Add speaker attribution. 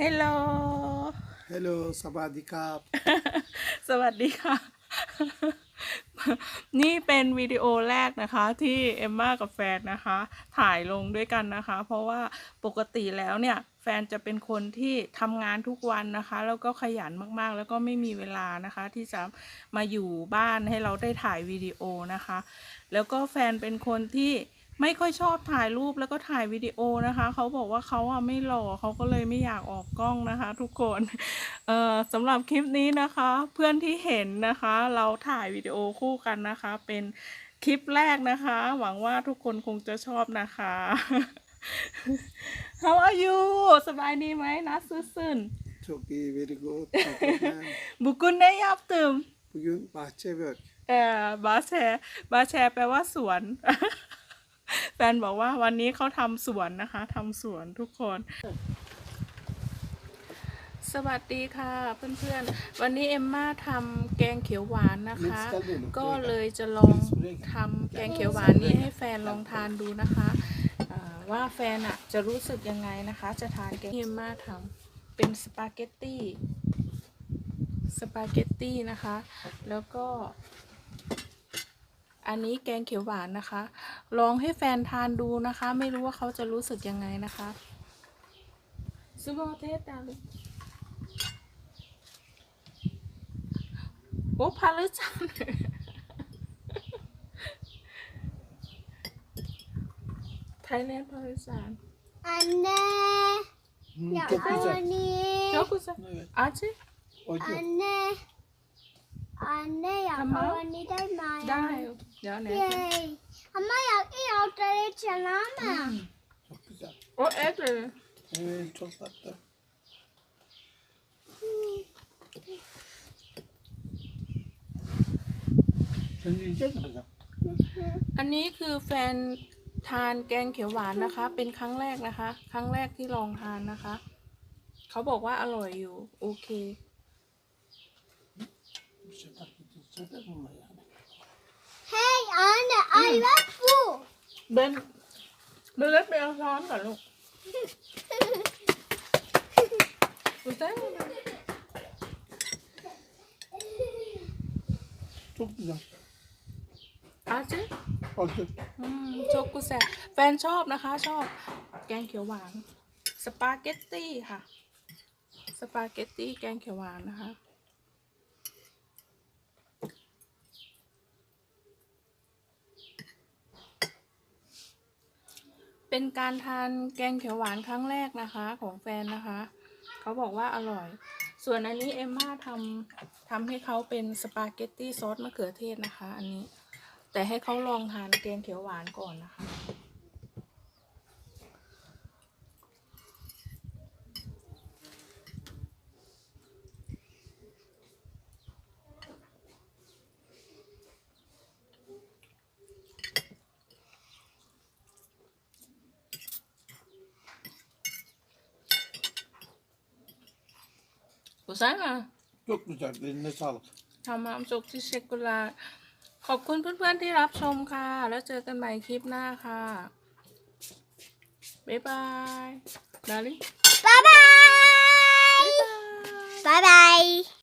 Speaker 1: Hello
Speaker 2: Hello สวัสดีครับ
Speaker 1: สวัสดีค่ะ นี่เป็นวิดีโอแรกนะคะที่เอมมากับแฟนนะคะ ถ่ายลงด้วยกันนะคะ เพราะว่าปกติแล้วเนี่ย แฟนจะเป็นคนที่ทำงานทุกวันนะคะ แล้วก็ขยันมากๆ แล้วก็ไม่มีเวลานะคะ ที่จะมาอยู่บ้านให้เราได้ถ่ายวิดีโอนะคะ แล้วก็แฟนเป็นคนที่ ไม่ค่อยชอบถ่ายรูปแล้วก็ถ่ายวิดีโอนะคะ เขาบอกว่าเขาอะไม่หล่อเขาก็เลยไม่อยากออกกล้องนะคะ ทุกคนเอ่อสำหรับคลิปนี้นะคะ เพื่อนที่เห็นนะคะ เราถ่ายวิดีโอคู่กันนะคะ เป็นคลิปแรกนะคะ หวังว่าทุกคนคงจะชอบนะคะ How are you สบายดีไหมนะซื่น
Speaker 2: çok iyi very good Teşekkürler.
Speaker 1: ๆบุกุนได้ยับตึม
Speaker 2: bugün bahçe work
Speaker 1: เออบาแชร์บาแชร์แปลว่าสวน แฟนบอกว่าวันนี้เขาทำสวนนะคะทำสวนทุกคน สวัสดีค่ะเพื่อนๆ วันนี้เอมมาทำแกงเขียวหวานนะคะ ก็เลยจะลองทำแกงเขียวหวานนี้ให้แฟนลองทานดูนะคะว่าแฟนอะจะรู้สึกยังไงนะคะ จะทานแกงเอมมาทำเป็นสปาเกตตี้สปาเกตตี้นะคะ แล้วก็ อันนี้แกงเขียวหวานนะคะ ลองให้แฟนทานดูนะคะ ไม่รู้ว่าเขาจะรู้สึกยังไงนะคะซูโบเทสดาลุโอ้พาลึจันไทยแลนด์พาลึจัน
Speaker 3: Anne,
Speaker 2: Hmm,
Speaker 3: ya
Speaker 2: çok güzel
Speaker 3: anne,
Speaker 1: เจ้ากุซะ
Speaker 2: evet
Speaker 1: อาจิ
Speaker 2: ocak
Speaker 3: anne, anne ya
Speaker 1: Tamam.
Speaker 3: anne değil mi?
Speaker 1: ได้ เดี๋ยวไหน
Speaker 3: Yay. Ama ya iyi ortaya çalama.
Speaker 2: çok güzel
Speaker 1: โอ้เอ็กเลย
Speaker 2: evet çok tatlı sen yiyecek misin kızım
Speaker 1: อันนี้คือแฟนทานแกงเขียวหวานนะคะ เป็นครั้งแรกนะคะ ครั้งแรกที่ลองทานนะคะ เขาบอกว่าอร่อยอยู่ โอเค
Speaker 2: bir şey fark edecekse de bunlar yani
Speaker 3: Hey anne, I love bu.
Speaker 1: เบนเบนเล็กไปเอาช้อนก่อนลูกดูเต้
Speaker 2: çok güzel
Speaker 1: อาจิ
Speaker 2: ocak
Speaker 1: อืมโชกุแซแฟนชอบนะคะ ชอบ แกงเขียวหวาน สปาเกตตี้ค่ะ สปาเกตตี้แกงเขียวหวานนะคะ เป็นการทานแกงเขียวหวานครั้งแรกนะคะของแฟนนะคะ เขาบอกว่าอร่อย ส่วนอันนี้เอมม่าทำทำให้เขาเป็นสปาเกตตี้ซอสมะเขือเทศนะคะ อันนี้ แต่ให้เขาลองทานแกงเขียวหวานก่อนนะคะ Güzel
Speaker 2: çok güzel eline sağlık
Speaker 1: ทำมาสุกที่เชกุลาขอบคุณเพื่อนๆที่รับชมค่ะ แล้วเจอกันใหม่คลิปหน้าค่ะ บ๊ายบายดาริ
Speaker 3: Bye bye. Bye bye.